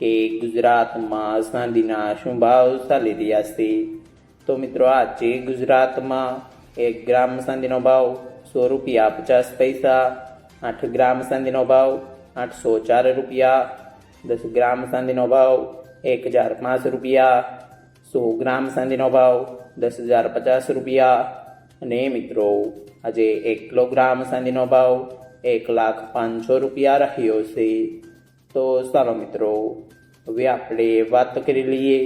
કે ગુજરાતમાં સાંધીના શું ભાવ ચાલી રહ્યા છે? તો મિત્રો આજે ગુજરાતમાં એક ગ્રામ ચાંદીનો ભાવ સો રૂપિયા પચાસ પૈસા, આઠ ગ્રામ ચાંદીનો ભાવ આઠસો ચાર રૂપિયા, દસ ગ્રામ ચાંદીનો ભાવ એક હજાર પાંચ રૂપિયા, સો ગ્રામ ચાંદીનો ભાવ દસ હજાર પચાસ રૂપિયા. અને મિત્રો, આજે એક કિલોગ્રામ ચાંદીનો ભાવ એક લાખ પાંચસો રૂપિયા રહ્યો છે. તો ચાલો મિત્રો, હવે આપણે વાત કરી લઈએ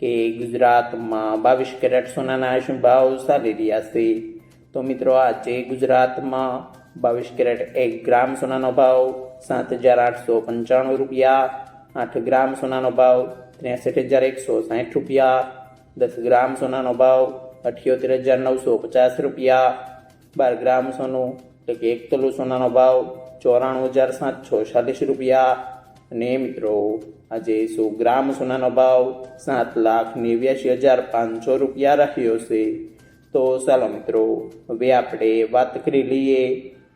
કે ગુજરાતમાં બાવીસ કેરેટ સોનાના શું ભાવ ચાલી રહ્યા છે. તો મિત્રો, આજે ગુજરાતમાં બાવીસ કેરેટ એક ગ્રામ સોનાનો ભાવ સાત હજાર આઠસો પંચાણું રૂપિયા, આઠ ગ્રામ સોનાનો ભાવ ત્રેસઠ હજાર એકસો સાઠ રૂપિયા, દસ ગ્રામ સોનાનો ભાવ અઠ્યોતેર હજાર નવસો પચાસ રૂપિયા, બાર ગ્રામ સોનું એટલે કે એક તોલું સોનાનો ભાવ ચોરાણું હજાર સાતસો ચાલીસ રૂપિયા અને મિત્રો, આજે સો ગ્રામ સોનાનો ભાવ સાત લાખ નેવ્યાસી હજાર પાંચસો રૂપિયા રહ્યો છે. તો ચાલો મિત્રો, હવે આપણે વાત કરી લઈએ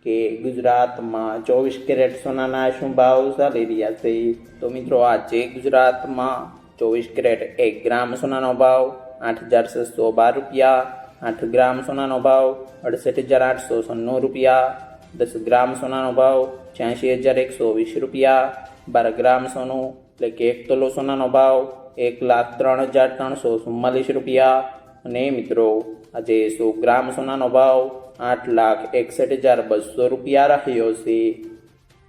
કે ગુજરાતમાં ચોવીસ કેરેટ સોનાના શું ભાવ ચાલી રહ્યા છે. તો મિત્રો, આજે ગુજરાતમાં ચોવીસ કેરેટ એક ગ્રામ સોનાનો ભાવ આઠ હજાર છસો બાર રૂપિયા, આઠ ગ્રામ સોનાનો ભાવ અડસઠ હજાર આઠસો સન્નું રૂપિયા, દસ ગ્રામ સોનાનો ભાવ છ્યાસી હજાર એકસો વીસ રૂપિયા બાર ગ્રામ સોનું, એટલે કે એક તોલો સોનાનો ભાવ એક લાખ ત્રણ હજાર ત્રણસો ચુમ્માલીસ રૂપિયા. અને મિત્રો, આજે સો ગ્રામ સોનાનો ભાવ આઠ લાખ એકસઠ હજાર બસો રૂપિયા રહ્યો છે.